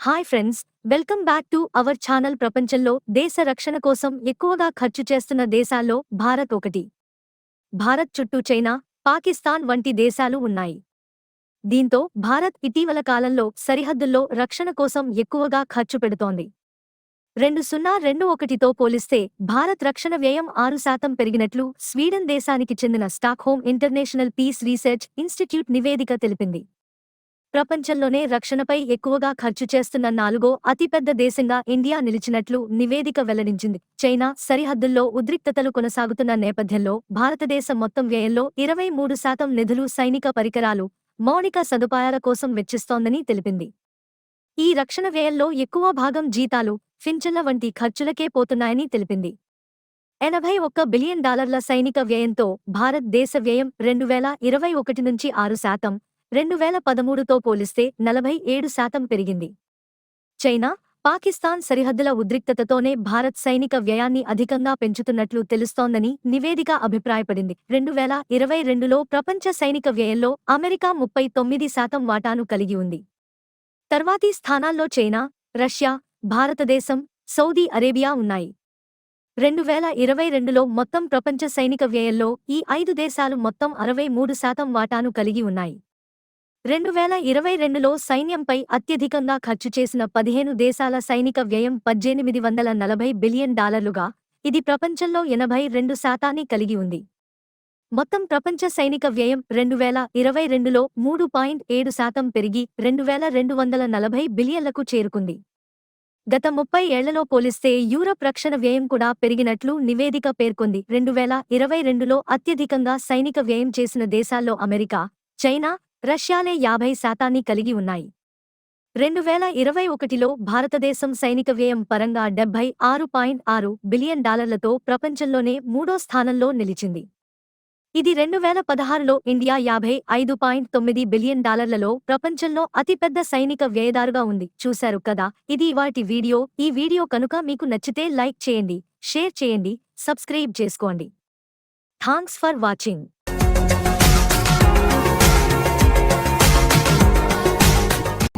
Hi friends welcome back to our channel ప్రపంచంలో దేశ రక్షణ కోసం ఎక్కువగా ఖర్చు చేస్తున్న దేశాల్లో భారత్ ఒకటి. భారత్ చుట్టూ చైనా పాకిస్తాన్ వంటి దేశాలు ఉన్నాయి. దీంతో భారత్ ఇటీవల కాలంలో సరిహద్దుల్లో రక్షణ కోసం ఎక్కువగా ఖర్చు పెడుతోంది. రెండు సున్నా రెండు ఒకటితో పోలిస్తే భారత్ రక్షణ వ్యయం ఆరు శాతం పెరిగినట్లు స్వీడన్ దేశానికి చెందిన Stockholm international peace research institute నివేదిక తెలిపింది. ప్రపంచంలోనే రక్షణపై ఎక్కువగా ఖర్చు చేస్తున్న నాలుగో అతిపెద్ద దేశంగా ఇండియా నిలిచినట్లు నివేదిక వెల్లడించింది. చైనా సరిహద్దుల్లో ఉద్రిక్తతలు కొనసాగుతున్న నేపథ్యంలో భారతదేశం మొత్తం వ్యయంలో ఇరవై మూడు శాతం నిధులు సైనిక పరికరాలు మౌలిక సదుపాయాల కోసం వెచ్చిస్తోందని తెలిపింది. ఈ రక్షణ వ్యయంలో ఎక్కువ భాగం జీతాలు ఫించన్ల వంటి ఖర్చులకే పోతున్నాయని తెలిపింది. ఎనభై ఒక్క బిలియన్ డాలర్ల సైనిక వ్యయంతో భారత్ దేశ వ్యయం రెండు వేల ఇరవై ఒకటి నుంచి ఆరు శాతం రెండు వేల పదమూడుతో పోలిస్తే నలభై ఏడు శాతం పెరిగింది. చైనా పాకిస్తాన్ సరిహద్దుల ఉద్రిక్తతతోనే భారత్ సైనిక వ్యయాన్ని అధికంగా పెంచుతున్నట్లు తెలుస్తోందని నివేదిక అభిప్రాయపడింది. రెండు వేల ఇరవై రెండులో ప్రపంచ సైనిక వ్యయంలో అమెరికా ముప్పై తొమ్మిది శాతం వాటాను కలిగి ఉంది. తర్వాతి స్థానాల్లో China Russia Bharatadesam Saudi Arabia ఉన్నాయి. రెండు వేల ఇరవై రెండులో మొత్తం ప్రపంచ సైనిక వ్యయంలో ఈ ఐదు దేశాలు మొత్తం అరవై మూడు శాతం వాటాను కలిగి ఉన్నాయి. రెండు వేల ఇరవై రెండులో సైన్యంపై అత్యధికంగా ఖర్చు చేసిన పదిహేను దేశాల సైనిక వ్యయం పద్దెనిమిది వందల నలభై బిలియన్ డాలర్లుగా ఇది ప్రపంచంలో ఎనభై రెండు శాతాన్ని కలిగి ఉంది. మొత్తం ప్రపంచ సైనిక వ్యయం రెండు వేల ఇరవై రెండులో మూడు పాయింట్ ఏడు శాతం పెరిగి రెండు వేల రెండు వందల నలభై బిలియన్లకు చేరుకుంది. గత ముప్పై ఏళ్ళలో పోలిస్తే యూరప్ రక్షణ వ్యయం కూడా పెరిగినట్లు నివేదిక పేర్కొంది. రెండు వేల ఇరవై రెండులో అత్యధికంగా సైనిక వ్యయం చేసిన దేశాల్లో అమెరికా చైనా రష్యాలే యాభై శాతాన్ని కలిగి ఉన్నాయి. రెండు వేల ఇరవై ఒకటిలో భారతదేశం సైనిక వ్యయం పరంగా డెబ్బై ఆరు పాయింట్ ఆరు బిలియన్ డాలర్లతో ప్రపంచంలోనే మూడో స్థానంలో నిలిచింది. ఇది రెండు వేల పదహారులో ఇండియా యాభై ఐదు పాయింట్ తొమ్మిది బిలియన్ డాలర్లలో ప్రపంచంలో అతిపెద్ద సైనిక వ్యయదారుగా ఉంది. చూశారు కదా ఇది వాటి వీడియో. ఈ వీడియో కనుక మీకు నచ్చితే లైక్ చేయండి షేర్ చేయండి సబ్స్క్రైబ్ చేసుకోండి. Thanks for watching.